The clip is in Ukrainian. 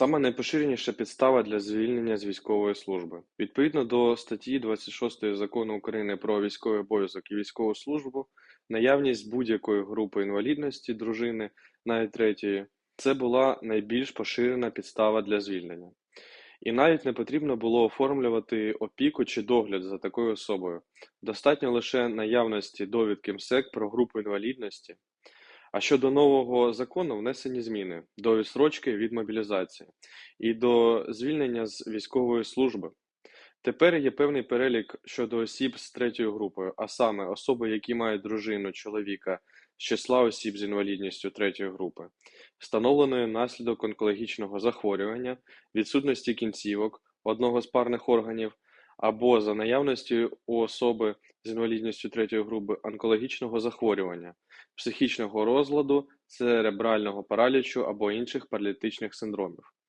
Сама найпоширеніша підстава для звільнення з військової служби. Відповідно до статті 26 Закону України про військовий обов'язок і військову службу, наявність будь-якої групи інвалідності дружини, навіть третьої, це була найбільш поширена підстава для звільнення. І навіть не потрібно було оформлювати опіку чи догляд за такою особою. Достатньо лише наявності довідки МСЕК про групу інвалідності. А щодо нового закону внесені зміни до відстрочки від мобілізації і до звільнення з військової служби. Тепер є певний перелік щодо осіб з третьою групою, а саме особи, які мають дружину чоловіка з числа осіб з інвалідністю третьої групи, встановленої внаслідок онкологічного захворювання, відсутності кінцівок одного з парних органів, або за наявності у особи з інвалідністю третьої групи онкологічного захворювання, психічного розладу, церебрального паралічу або інших паралітичних синдромів.